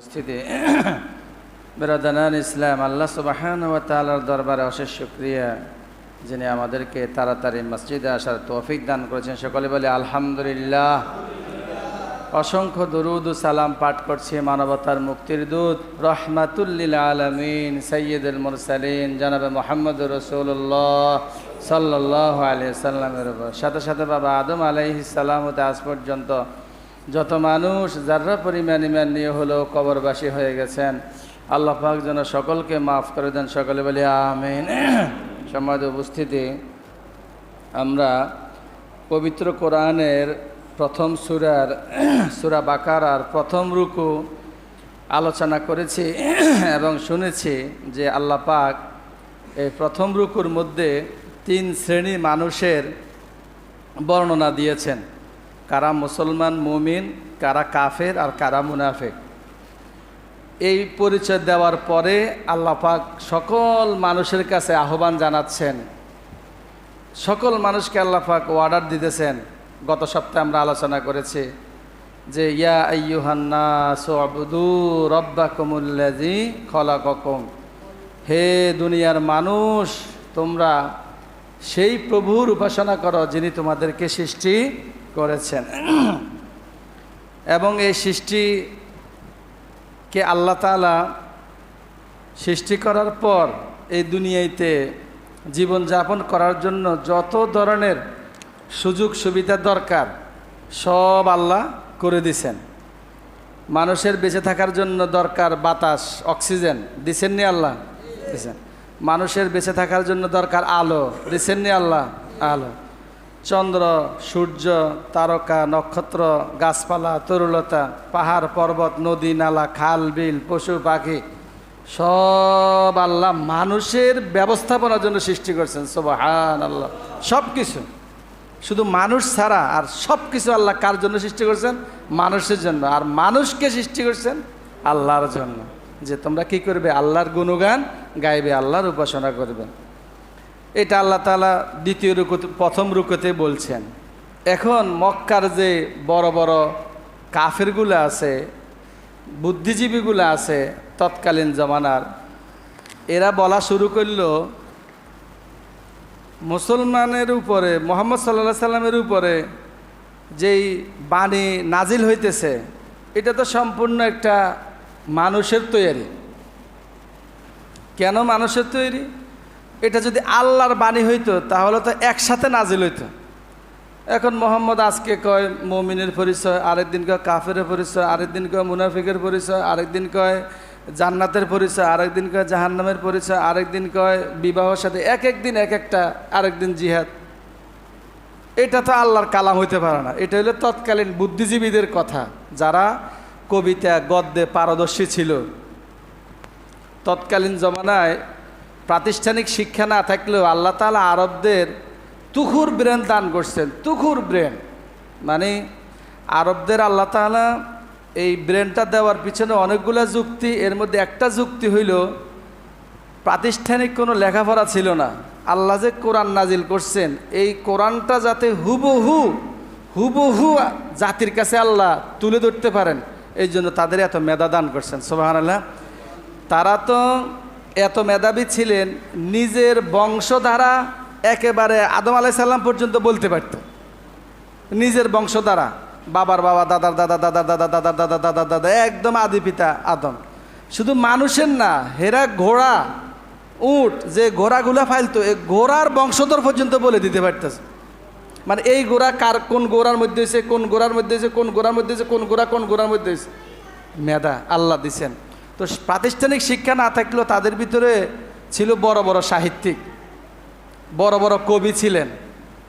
উপস্থিতি। বেরাদানান ইসলাম, আল্লাহ সুবাহান ও তালার দরবারে অশেষ শুক্রিয়া, যিনি আমাদেরকে তাড়াতাড়ি মসজিদে আসার তৌফিক দান করেছেন। সকলে বলে আলহামদুলিল্লাহ। অসংখ্য দরুদ সালাম পাঠ করছি মানবতার মুক্তির দূত রহমাতুল্লিল আলমিন সৈয়দুল মুরসালিন, জানাবে মোহাম্মদ রসুল্লাহ সাল্লাহ আলিয়া সাল্লামের উপর। সাথে সাথে বাবা আদম আলাইহিস সালাম হতে আজ পর্যন্ত যত মানুষ যারা পরিমাণ ইমান নিয়ে হলেও কবরবাসী হয়ে গেছেন, আল্লাহ পাক যেন সকলকে মাফ করে দেন। সকলে বলি, আমিন। সমাজ উপস্থিতি, আমরা পবিত্র কোরআনের প্রথম সুরার সুরা বাকারার প্রথম রুকু আলোচনা করেছি এবং শুনেছি যে আল্লাহ পাক এই প্রথম রুকুর মধ্যে তিন শ্রেণি মানুষের বর্ণনা দিয়েছেন। কারা মুসলমান মুমিন, কারা কাফের আর কারা মুনাফেক। এই পরিচয় দেওয়ার পরে আল্লাহ পাক সকল মানুষের কাছে আহ্বান জানাচ্ছেন। সকল মানুষকে আল্লাহ পাক অর্ডার দিতেছেন। গত সপ্তাহে আমরা আলোচনা করেছি যে, ইয়া আইয়ুহান্না সবুদু খলা খলাককুম। হে দুনিয়ার মানুষ, তোমরা সেই প্রভুর উপাসনা করো যিনি তোমাদেরকে সৃষ্টি করেছেন। এবং এই সৃষ্টিকে আল্লাহ তালা সৃষ্টি করার পর এই দুনিয়াতে জীবনযাপন করার জন্য যত ধরনের সুযোগ সুবিধা দরকার, সব আল্লাহ করে দিছেন। মানুষের বেঁচে থাকার জন্য দরকার বাতাস, অক্সিজেন, দিছেননি আল্লাহ? দিছেন। মানুষের বেঁচে থাকার জন্য দরকার আলো, দিছেননি আল্লাহ? আলো। চন্দ্র, সূর্য, তারকা, নক্ষত্র, গাছপালা, তরুলতা, পাহাড়, পর্বত, নদী, নালা, খাল, বিল, পশু, পাখি, সব আল্লাহ মানুষের ব্যবস্থাপনার জন্য সৃষ্টি করছেন সোবাহান আল্লাহ সব কিছু শুধু মানুষ ছাড়া আর সব কিছু আল্লাহ কার জন্য সৃষ্টি করছেন? মানুষের জন্য। আর মানুষকে সৃষ্টি করছেন আল্লাহর জন্য। যে তোমরা কি করবে? আল্লাহর গুণগান গাইবে, আল্লাহর উপাসনা করবে। এটা আল্লাহ তালা দ্বিতীয় রুকুতে, প্রথম রুকুতে বলছেন। এখন মক্কার যে বড় বড় কাফেরগুলো আছে, বুদ্ধিজীবীগুলো আছে তৎকালীন জমানার, এরা বলা শুরু করল, মুসলমানের উপরে, মোহাম্মদ সাল্লা সাল্লামের উপরে যেই বাণী নাজিল হইতেছে, এটা তো সম্পূর্ণ একটা মানুষের তৈরি। কেন মানুষের তৈরি? এটা যদি আল্লাহর বাণী হইতো, তাহলে তো একসাথে নাজিল হইতো। এখন মোহাম্মদ আজকে কয়, মমিনের পরিচয় আরেকদিন কয় কাফের পরিচয় আরেকদিন কয় মুনাফিকের পরিচয় আরেকদিন কয় জান্নাতের পরিচয় আরেকদিন কয় জাহান্নামের পরিচয় আরেকদিন কয় বিবাহর সাথে এক এক দিন, এক একটা আরেকদিন জিহাদ। এটা তো আল্লাহর কালাম হইতে পারে না। এটা হলো তৎকালীন বুদ্ধিজীবীদের কথা। যারা কবিতা, গদ্যে পারদর্শী ছিল। তৎকালীন জমানায় প্রাতিষ্ঠানিক শিক্ষা না থাকলেও আল্লাহ তালা আরবদের তুখুর ব্রেন দান করছেন, তুখুর ব্রেন। মানে আরবদের আল্লাহ তালা এই ব্রেনটা দেওয়ার পিছনে অনেকগুলো যুক্তি, এর মধ্যে একটা যুক্তি হইল, প্রাতিষ্ঠানিক কোনো লেখাপড়া ছিল না। আল্লাহ যে কোরআন নাজিল করছেন, এই কোরআনটা যাতে হুবহু হুবহু জাতির কাছে আল্লাহ তুলে ধরতে পারেন, এই জন্য তাদের এত মেধা দান করছেন সোবাহান আল্লাহ তারা তো এত মেধাবী ছিলেন, নিজের বংশধারা একেবারে আদম আলাইসাল্লাম পর্যন্ত বলতে পারত। নিজের বংশধারা, বাবার বাবা, দাদার দাদা দাদা দাদা দাদা দাদা দাদা দাদা, একদম আদি পিতা আদম। শুধু মানুষের না, হেরা ঘোড়া, উট, যে ঘোড়াগুলা ফাইলতো এই ঘোড়ার বংশধর পর্যন্ত বলে দিতে পারতেছে। মানে এই গোড়া কার, কোন গোড়ার মধ্যে হয়েছে কোন গোড়ার মধ্যে হয়েছে কোন গোড়ার মধ্যে হয়েছে কোন গোড়া কোন গোড়ার মধ্যে হয়েছে মেধা, আল্লাহ দিছেন। তো প্রাতিষ্ঠানিক শিক্ষা না থাকলেও তাদের ভিতরে ছিল বড় বড় সাহিত্যিক, বড় বড় কবি ছিলেন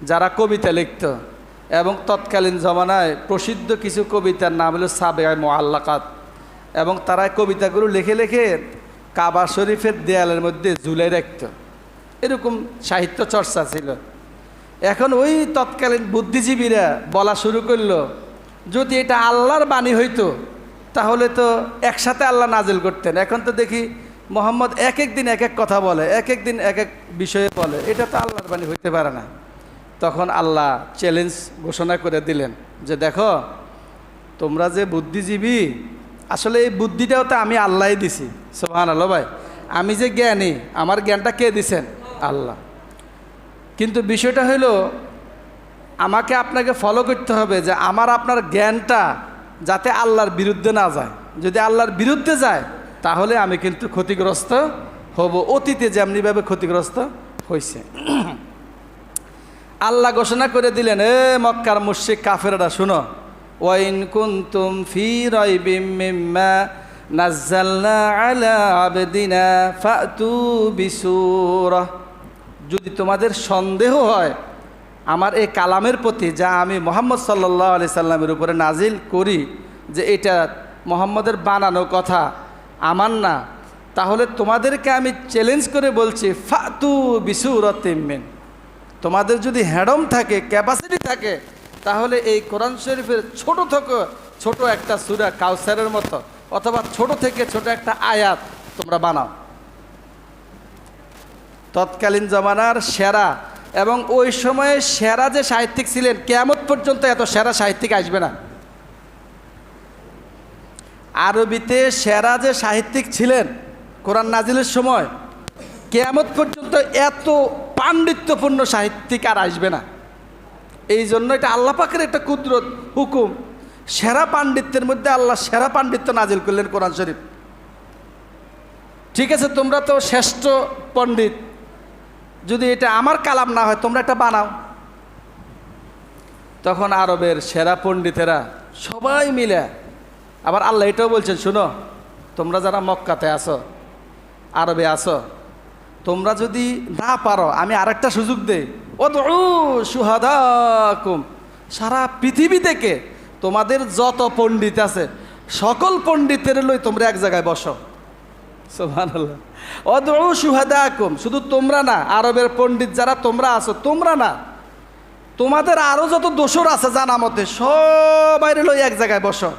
যারা কবিতা লিখত এবং তৎকালীন জমানায় প্রসিদ্ধ কিছু কবিতার নাম হলো সাবে মোয়াল্লাকাত এবং তারা কবিতাগুলো লিখে লিখে কাবা শরীফের দেয়ালের মধ্যে ঝুলে রাখত। এরকম সাহিত্য চর্চা ছিল। এখন ওই তৎকালীন বুদ্ধিজীবীরা বলা শুরু করল, যদি এটা আল্লাহর বাণী হইতো তাহলে তো একসাথে আল্লাহ নাজিল করতেন। এখন তো দেখি মোহাম্মদ এক এক দিন এক এক কথা বলে এক এক দিন এক এক বিষয়ে বলে। এটা তো আল্লাহর বাণী হইতে পারে না। তখন আল্লাহ চ্যালেঞ্জ ঘোষণা করে দিলেন যে দেখো, তোমরা যে বুদ্ধিজীবী, আসলে এই বুদ্ধিটাও তো আমি আল্লাহ দিছি। সোহান আল্লাহ ভাই। আমি যে জ্ঞানী, আমার জ্ঞানটা কে দিছেন? আল্লাহ। কিন্তু বিষয়টা হলো আমাকে আপনাকে ফলো করতে হবে যে আমার আপনার জ্ঞানটা যাতে আল্লাহর বিরুদ্ধে না যায়। যদি আল্লাহর বিরুদ্ধে যায়, তাহলে আমি কিন্তু ক্ষতিগ্রস্ত হব। অতীতে যেমনিভাবে ক্ষতিগ্রস্ত হয়েছে আল্লাহ ঘোষণা করে দিলেন, এ মক্কার মুশিক কাফেররা, শুনো। ওয়াইন কুন্তুম ফি রাইবিম মিম্মা নাজ্জালনা আলা ফাতু যদি তোমাদের সন্দেহ হয় আমার এই কালামের প্রতি যা আমি মোহাম্মদ সাল্লাহ আলি সাল্লামের উপরে নাজিল করি যে এটা মোহাম্মদের বানানো কথা আমার না, তাহলে তোমাদেরকে আমি চ্যালেঞ্জ করে বলছি, ফাতু বিসুরতিমেন তোমাদের যদি হ্যাডম থাকে ক্যাপাসিটি থাকে, তাহলে এই কোরআন শরীফের ছোট থেকে ছোট একটা সুরা কাউসারের মতো, অথবা ছোট থেকে ছোট একটা আয়াত তোমরা বানাও। তৎকালীন জমানার সেরা এবং ওই সময়ে সেরা যে সাহিত্যিক ছিলেন, কেয়ামত পর্যন্ত এত সেরা সাহিত্যিক আসবে না। আরবিতে সেরা যে সাহিত্যিক ছিলেন কোরআন নাজিলের সময়, কেয়ামত পর্যন্ত এত পাণ্ডিত্যপূর্ণ সাহিত্যিক আর আসবে না। এই জন্য এটা আল্লাহ পাকের একটা কুদরত হুকুম, সেরা পাণ্ডিত্যের মধ্যে আল্লাহ সেরা পাণ্ডিত্য নাজিল করলেন কোরআন শরীফ। ঠিক আছে, তোমরা তো শ্রেষ্ঠ পণ্ডিত। যদি এটা আমার কালাম না হয়, তোমরা একটা বানাও। তখন আরবের সেরা পণ্ডিতেরা সবাই মিলে, আবার আল্লাহ এটাও বলছেন, শুনো, তোমরা যারা মক্কাতে আসো আরবে আসো তোমরা যদি না পারো, আমি আরেকটা সুযোগ দেই। ও সুহাদাকুম সারা পৃথিবী থেকে তোমাদের যত পণ্ডিত আছে, সকল পণ্ডিতের লই তোমরা এক জায়গায় বসো। শুধু তোমরা না, আরবের পণ্ডিত যারা তোমরা আছো, তোমরা না। তোমাদের আরও যত দোসর আছে জানা মতে সবাই লই এক জায়গায় বসো।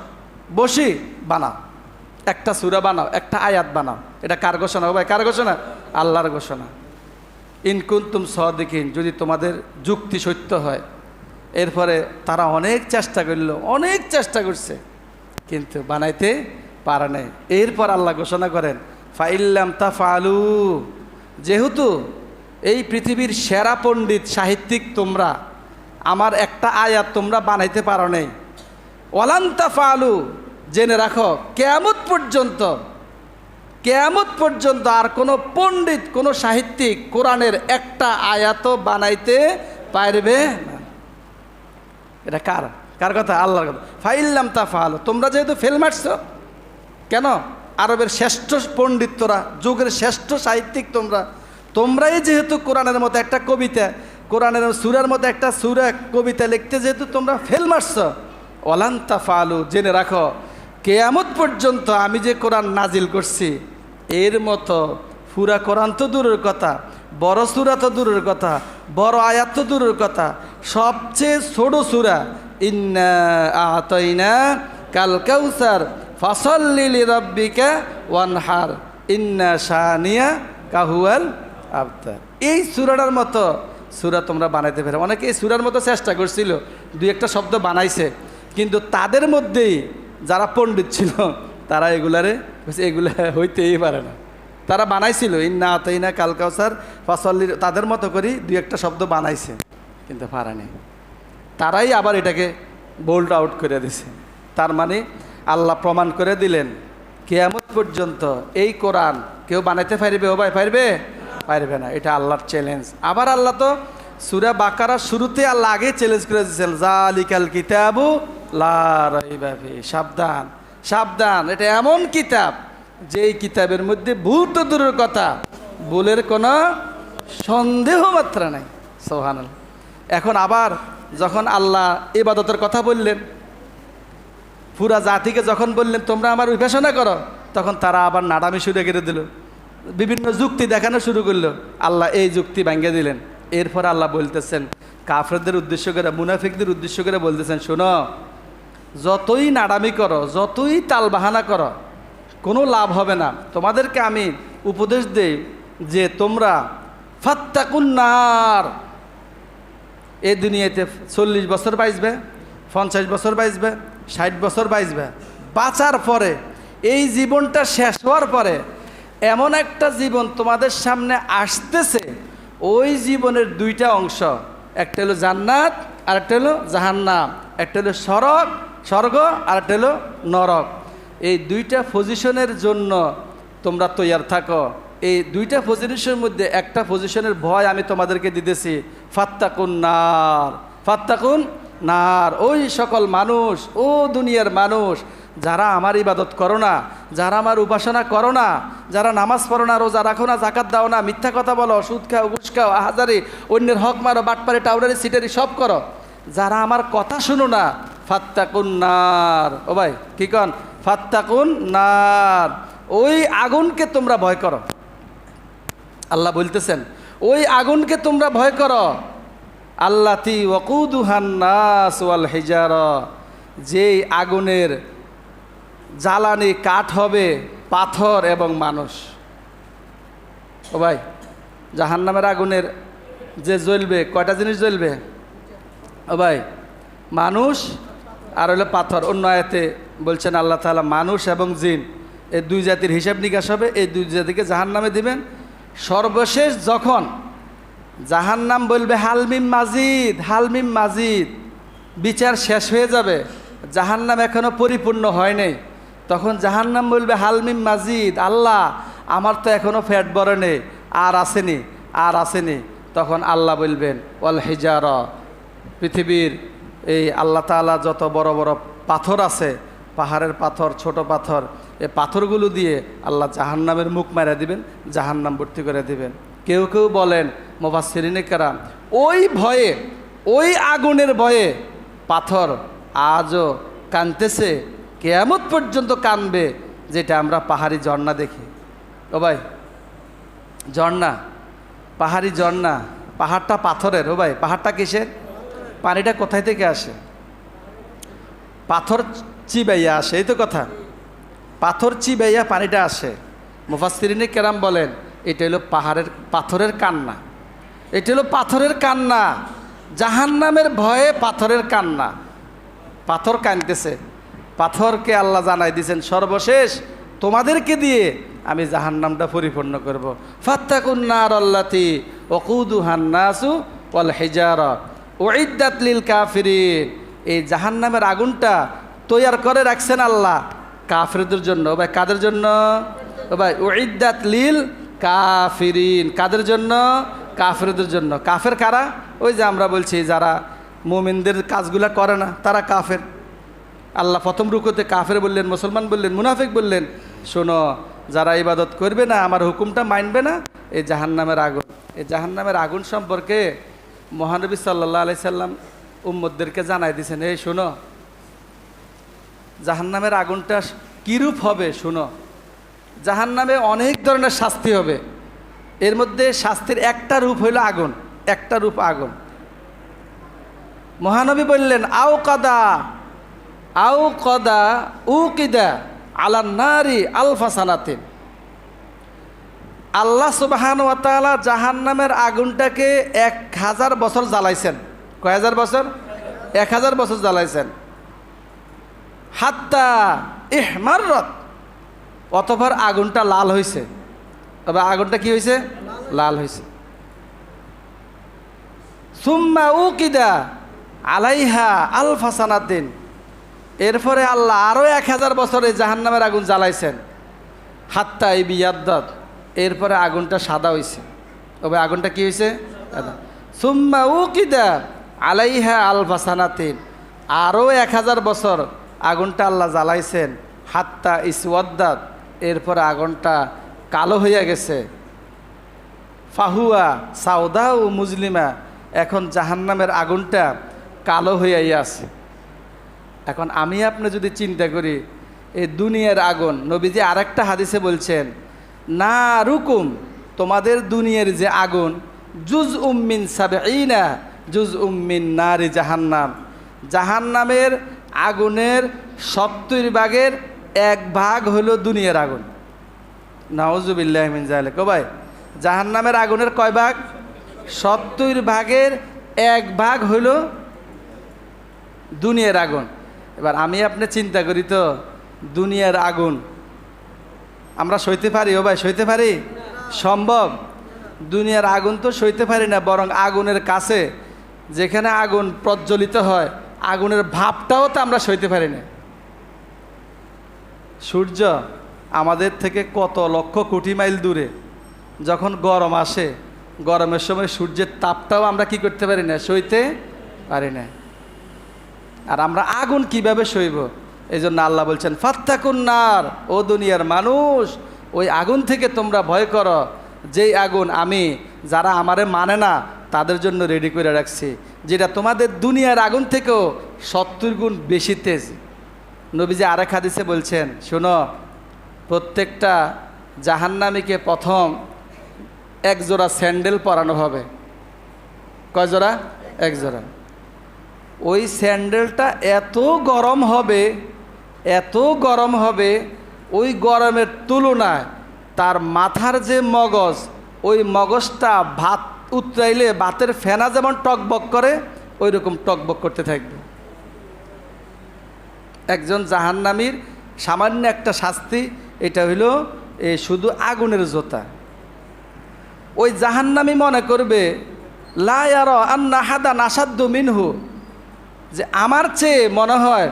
বসি, বানাও। একটা সুরা বানাও, একটা আয়াত বানাও। এটা কার ঘোষণা ভাই? কার ঘোষণা? আল্লাহর ঘোষণা। ইনকুন্তুম সদিকিন, যদি তোমাদের যুক্তি সত্য হয়। এরপরে তারা অনেক চেষ্টা করল, অনেক চেষ্টা করছে। কিন্তু বানাইতে পারে নাই। এরপর আল্লাহ ঘোষণা করেন ফাইল্লাম তা ফালু যেহেতু এই পৃথিবীর সেরা পণ্ডিত, সাহিত্যিক তোমরা, আমার একটা আয়াত তোমরা বানাইতে পারো নাই। অলান্তা ফালু জেনে রাখো, কেয়ামত পর্যন্ত কেয়ামত পর্যন্ত আর কোনো পণ্ডিত, কোনো সাহিত্যিক কোরআনের একটা আয়াত বানাইতে পারবে এটা কার? কার কথা? আল্লাহর কথা। ফাইল্লাম তা তোমরা যেহেতু ফেল মারছো, কেন? আরবের শ্রেষ্ঠ পণ্ডিতরা, যুগের শ্রেষ্ঠ সাহিত্যিক তোমরা। তোমরাই যেহেতু কোরআনের মতো একটা কবিতা, কোরআনের সুরের মতো একটা সুরা কবিতা লিখতে যেহেতু তোমরা ফেল মারছো অলান্তা ফালু, জেনে রাখো, কেয়ামত পর্যন্ত আমি যে কোরআন নাজিল করছি, এর মতো পুরা কোরআন তো দূরের কথা, বড় সুরা তো দূরের কথা, বড় আয়াত তো দূরের কথা, সবচেয়ে ছোট সুরা, ইন্না আতইনা কাল কাউসার ফসল্লিলি রব্বিকা ওয়ানহার, ইন্না শাহানিয়া কাহুয়াল আবতার এই সুরাটার মতো সুরা তোমরা বানাইতে পারো। অনেকে এই সুরার মতো চেষ্টা করছিল, দুই একটা শব্দ বানাইছে, কিন্তু তাদের মধ্যেই যারা পণ্ডিত ছিল, তারা এগুলারে এগুলা হইতেই পারে না। তারা বানাইছিল, ইন্না আতইনা কাল কাউসার। ফসল্লির তাদের মতো করেই দুই একটা শব্দ বানাইছে, কিন্তু পারেনি। তারাই আবার এটাকে বোল্ড আউট করে দিছে। তার মানে আল্লাহ প্রমাণ করে দিলেন, কেয়ামত পর্যন্ত এই কোরআন কেউ বানাইতে পারবে, ও ভাই পারবে পারবে না, এটা আল্লাহর চ্যালেঞ্জ আবার আল্লাহ তো সুরা বাকারা শুরুতে আল্লাহ আগে চ্যালেঞ্জ করে দিয়েছেন, জালিকাল কিতাবু লা রাইবা ফি। সাবধান সাবধান, এটা এমন কিতাব যেই কিতাবের মধ্যে ভুল তো দূরের কথা, ভুলের কোনো সন্দেহ মাত্রা নাই সোহান এখন আবার যখন আল্লাহ ইবাদতের কথা বললেন পুরা জাতিকে যখন বললেন, তোমরা আমার উপাসনা করো, তখন তারা আবার নাডামি শুরু করে দিল। বিভিন্ন যুক্তি দেখানো শুরু করল। আল্লাহ এই যুক্তি ভেঙে দিলেন। এরপর আল্লাহ বলতেছেন, কাফরদের উদ্দেশ্য করে, মুনাফিকদের উদ্দেশ্য করে বলতেছেন, শোনো, যতই নাডামি করো, যতই তালবাহানা করো, কোনো লাভ হবে না। তোমাদেরকে আমি উপদেশ দেই যে তোমরা ফাত্তাকুন্নার এ দুনিয়াতে চল্লিশ বছর বাঁচবে। পঞ্চাশ বছর বাঁচবে, ষাট বছর বাঁচবে। বাঁচার পরে, এই জীবনটা শেষ হওয়ার পরে, এমন একটা জীবন তোমাদের সামনে আসতেছে, ওই জীবনের দুইটা অংশ। একটা হলো জান্নাত আর একটা হলো জাহান্নাম। একটা হলো সড়ক স্বর্গ আর একটা হলো নরক। এই দুইটা পজিশনের জন্য তোমরা তৈয়ার থাকো। এই দুইটা পজিশনের মধ্যে একটা পজিশনের ভয় আমি তোমাদেরকে দিতেছি, ফাত্তাকুন নার। ফাত্তাকুন নার, ওই সকল মানুষ, ও দুনিয়ার মানুষ, যারা আমার ইবাদত করো না, যারা আমার উপাসনা করো না, যারা নামাজ পড়ো না, রোজা রাখো না জাকাত দাও না, মিথ্যা কথা বলো, সুদ খাও, ঘুষ খাও, আহাজারি, অন্যের হক মারো, বাটপারে টাউরারি সিটারি, সব করো। যারা আমার কথা শুনো না, ফাত্তাকুন নার। ও ভাই, কি কন? ফাত্তাকুন নার। ওই আগুনকে তোমরা ভয় করো। আল্লাহ বলতেছেন, ওই আগুনকে তোমরা ভয় করো। আল্লাতি ওয়াকুদুহান্নাস ওয়াল হিজার। যেই আগুনের জ্বালানি কাঠ হবে পাথর এবং মানুষ। ও ভাই, জাহান্নামের আগুনের যে জ্বলবে, কয়টা জিনিস জ্বলবে? ও ভাই, মানুষ আর হলো পাথর। অন্য আয়াতে বলছেন আল্লাহ তাআলা, মানুষ এবং জিন। এই দুই জাতির হিসাব নিকাশ হবে, এই দুই জাতিকে জাহান নামে দিবেন। সর্বশেষ যখন জাহান্নাম বলবে, হালমিম মাজিদ হালমিম মাজিদ। বিচার শেষ হয়ে যাবে। জাহান নাম এখনও পরিপূর্ণ হয় নাই। তখন জাহান্নাম বলবে, হালমিম মাজিদ, আল্লাহ, আমার তো এখনও ফ্যাট বড় নেই, আর আসেনি আর আসেনি। তখন আল্লাহ বলবেন, ওয়াল হিজার। পৃথিবীর এই আল্লাহ তালা যত বড় বড় পাথর আছে, পাহাড়ের পাথর, ছোট পাথর এই পাথরগুলো দিয়ে আল্লাহ জাহান্নামের মুখ মারা দিবেন, জাহান্নাম ভর্তি করে দিবেন। কেউ কেউ বলেন মোবাসিরিনে কারাম, ওই ভয়ে, ওই আগুনের ভয়ে পাথর আজও কানতেছে, কেয়ামত পর্যন্ত কানবে, যেটা আমরা পাহাড়ি ঝর্ণা দেখি। ও ভাই, ঝর্ণা, পাহাড়ি ঝর্ণা, পাহাড়টা পাথরের, ও ভাই, পাহাড়টা কিসের? পানিটা কোথায় থেকে আসে? পাথর চিবাইয়া আসে, এই তো কথা। পাথর চিবাইয়া পানিটা আসে। মুফাসিরিনে কেরাম বলেন এটা হলো পাহাড়ের, পাথরের কান্না। এটা হলো পাথরের কান্না। জাহান্নামের ভয়ে পাথরের কান্না। পাথর কানতেছে পাথরকে আল্লাহ জানাই দিয়েছেন, সর্বশেষ তোমাদেরকে দিয়ে আমি জাহান্নামটা পরিপূর্ণ করব। ফাত্তাকুন্নার আল্লাতি ওকুদু হান্নাসু ওয়াল হেজার। ওইদাত লিল কাফিরিন। এই জাহান্নামের আগুনটা তৈয়ার করে রাখছেন আল্লাহ। কাফিরদের জন্য, ও ভাই কাদের জন্য? ও ভাই ওইদাত লিল কাফিরিন। কাদের জন্য? কাফেরদের জন্য। কাফের কারা? ওই যে আমরা বলছি, যারা মোমিনদের কাজগুলা করে না, তারা কাফের। আল্লাহ প্রথম রুকুতে কাফের বললেন, মুসলমান বললেন, মুনাফিক বললেন, শোনো, যারা ইবাদত করবে না, আমার হুকুমটা মানবে না এই জাহান্নামের আগুন। এই জাহান্নামের আগুন সম্পর্কে মহানবী সাল্লাহ আলাই সাল্লাম উম্মদদেরকে জানাই দিয়েছেন, এই শোনো, জাহান্নামের আগুনটা কীরূপ হবে, শোনো? জাহান্নামে অনেক ধরনের শাস্তি হবে। এর মধ্যে শাস্তির একটা রূপ হইল আগুন, একটা রূপ আগুন। মহানবী বললেন, আও কদা আও কদা উ কিদা আলা নারি আলফা সানাতিন। আল্লাহ সুবাহান ওয়াতালা জাহান্নামের আগুনটাকে এক হাজার বছর জ্বালাইছেন। কয় হাজার বছর? এক হাজার বছর জ্বালাইছেন। হাত্তা ইহমাররত অতপর আগুনটা লাল হয়েছে তবে আগুনটা কি হয়েছে লাল হয়েছে সুম্মা উকিদা আলাইহা আল ফাসানাদ্দিন এরপরে আল্লাহ আরও এক হাজার বছরে জাহান্নামের আগুন জ্বালাইছেন। হাত্তা এই বিয়াদ্দাত এরপরে আগুনটা সাদা হয়েছে তবে আগুনটা কি হয়েছে সুম্মা উকিদা আলাইহা আল ফাসানাতিন আরও এক হাজার বছর আগুনটা আল্লাহ জ্বালাইছেন। হাত্তা ইসওয়াদ্দাত এরপরে আগুনটা কালো হইয়া গেছে। ফাহুয়া সাউদা ও মুজলিমা, এখন জাহান্নামের আগুনটা কালো হইয়াই আছে। এখন আমি আপনি যদি চিন্তা করি, এই দুনিয়ার আগুন, নবীজি আরেকটা হাদিসে বলছেন, না রুকুম, তোমাদের দুনিয়ার যে আগুন জুজ উম্মিন সাবে না জুজ উম্মিন নারি জাহান্নাম। জাহান্নামের আগুনের সত্তর ভাগের এক ভাগ হলো দুনিয়ার আগুন। নাওজুবিল্লাহমিন জালে কো ভাই, জাহান্নামের আগুনের কয় ভাগ? সত্তর ভাগের এক ভাগ হইল দুনিয়ার আগুন। এবার আমি আপনি চিন্তা করি তো, দুনিয়ার আগুন, আমরা সইতে পারি? ও ভাই, সইতে পারি? সম্ভব। দুনিয়ার আগুন তো সইতে পারি না, বরং আগুনের কাছে যেখানে আগুন প্রজ্বলিত হয়, আগুনের ভাবটাও তো আমরা সইতে পারি না। সূর্য আমাদের থেকে কত লক্ষ কোটি মাইল দূরে? যখন গরম আসে, গরমের সময় সূর্যের তাপটাও আমরা কি করতে পারি না, সইতে পারি না। আর আমরা আগুন কীভাবে সইব? এই জন্য আল্লাহ বলছেন ফাত্তাকুন্নার ও দুনিয়ার মানুষ, ওই আগুন থেকে তোমরা ভয় করো। যেই আগুন আমি, যারা আমারে মানে না, তাদের জন্য রেডি করে রাখছি। যেটা তোমাদের দুনিয়ার আগুন থেকেও সত্তর গুণ বেশি তেজ। নবীজি আরেক হাদিসে বলছেন, শোনো, প্রত্যেকটা জাহান্নামীকে প্রথম এক জোড়া স্যান্ডেল পরানো হবে। কয় জোড়া? এক জোড়া। ওই স্যান্ডেলটা এত গরম হবে, এত গরম হবে, ওই গরমের তুলনায় তার মাথার যে মগজ, ওই মগজটা ভাত উতরাইলে ভাতের ফেনা যেমন টকবক করে ওই রকম টকবক করতে থাকবে। একজন জাহান্নামীর সামান্য একটা শাস্তি, এটা হইল শুধু আগুনের জোতা। ওই জাহান্নামী মনে করবে লায়ার আন্না হাদা নাসাদ্দু মিনহু। যে আমার চেয়ে মনে হয়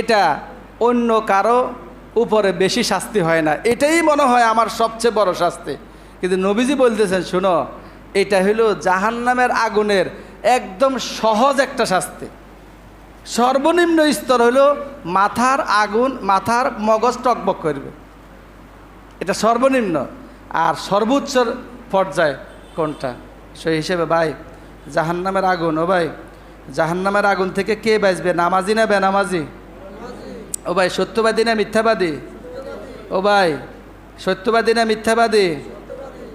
এটা অন্য কারও উপরে বেশি শাস্তি হয় না। এটাই মনে হয় আমার সবচেয়ে বড় শাস্তি। কিন্তু নবীজি বলতেছেন, শুনো, এটা হইল জাহান্নামের আগুনের একদম সহজ একটা শাস্তি। সর্বনিম্ন স্তর হলো মাথার আগুন, মাথার মগজ টকবক করবে। এটা সর্বনিম্ন। আর সর্বোচ্চ পর্যায় কোনটা? সেই হিসেবে ভাই, জাহান্নামের আগুন, ও ভাই, জাহান্নামের আগুন থেকে কে বাঁচবে? নামাজি না বেনামাজি? ও ভাই, সত্যবাদী না মিথ্যাবাদী? ও ভাই, সত্যবাদী না মিথ্যাবাদী?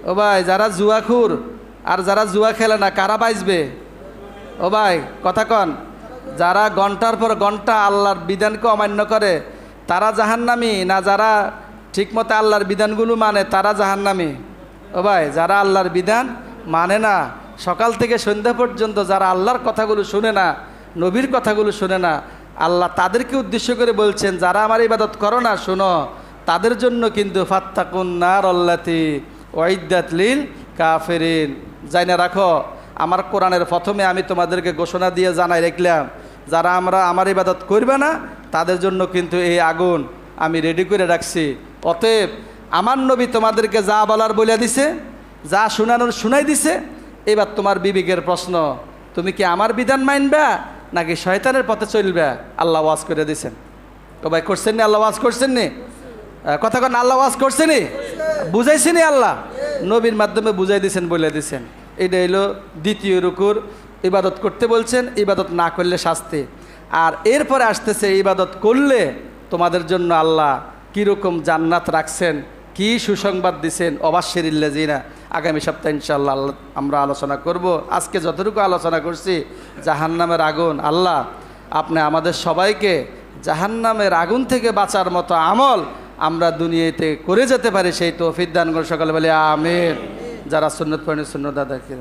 ও ভাই, যারা জুয়াখুর আর যারা জুয়া খেলে না, কারা বাঁচবে? ও ভাই, কথা কন। যারা ঘণ্টার পর ঘণ্টা আল্লাহর বিধানকে অমান্য করে, তারা জাহান্নামি না যারা ঠিকমতো আল্লাহর বিধানগুলো মানে তারা জাহান্নামি। ও ভাই, যারা আল্লাহর বিধান মানে না, সকাল থেকে সন্ধ্যা পর্যন্ত যারা আল্লাহর কথাগুলো শুনে না, নবীর কথাগুলো শুনে না, আল্লাহ তাদেরকে উদ্দেশ্য করে বলছেন, যারা আমার ইবাদত করো না, শোনো, তাদের জন্য কিন্তু ফাত্তাকুন নার অল্লাতি ওয়াইদাত লিল কাফেরিন। যাই না রাখো, আমার কোরআনের প্রথমে আমি তোমাদেরকে ঘোষণা দিয়ে জানাই রাখলাম যারা আমরা আমার ইবাদত করবে না, তাদের জন্য কিন্তু এই আগুন আমি রেডি করে রাখছি। অতএব আমার নবী তোমাদেরকে যা বলার বলে দিছে, যা শোনানোর শুনাই দিছে, এবার তোমার বিবেকের প্রশ্ন, তুমি কি আমার বিধান মানবা নাকি শয়তানের পথে চলবে? আল্লাহ ওয়াজ করে দিছেন। তো ভাই করছেন নি? আল্লাহ ওয়াজ করছেন নি? কথা কন, আল্লাহ ওয়াজ করছেন নি? বুঝাইছেনি আল্লাহ? নবীর মাধ্যমে বুঝাই দিছেন বলে দিছেন। এটা হলো দ্বিতীয় রুকুর ইবাদত করতে বলছেন, ইবাদত না করলে শাস্তি। আর এরপরে আসতেছে, ইবাদত করলে তোমাদের জন্য আল্লাহ কীরকম জান্নাত রাখছেন, কি সুসংবাদ দিছেন, অবাশ্যের ইল্লাজিনা আগামী সপ্তাহে ইনশাল্লাহ আল্লাহ, আমরা আলোচনা করব। আজকে যতটুকু আলোচনা করছি, জাহান্নামের আগুন, আল্লাহ আপনি আমাদের সবাইকে জাহান্নামের আগুন থেকে বাঁচার মতো আমল আমরা দুনিয়াতে করে যেতে পারি, সেই তৌফিক দান করে সকালে বলে আমের যারা সুন্নত পড়েন, সুন্নত দাদাকে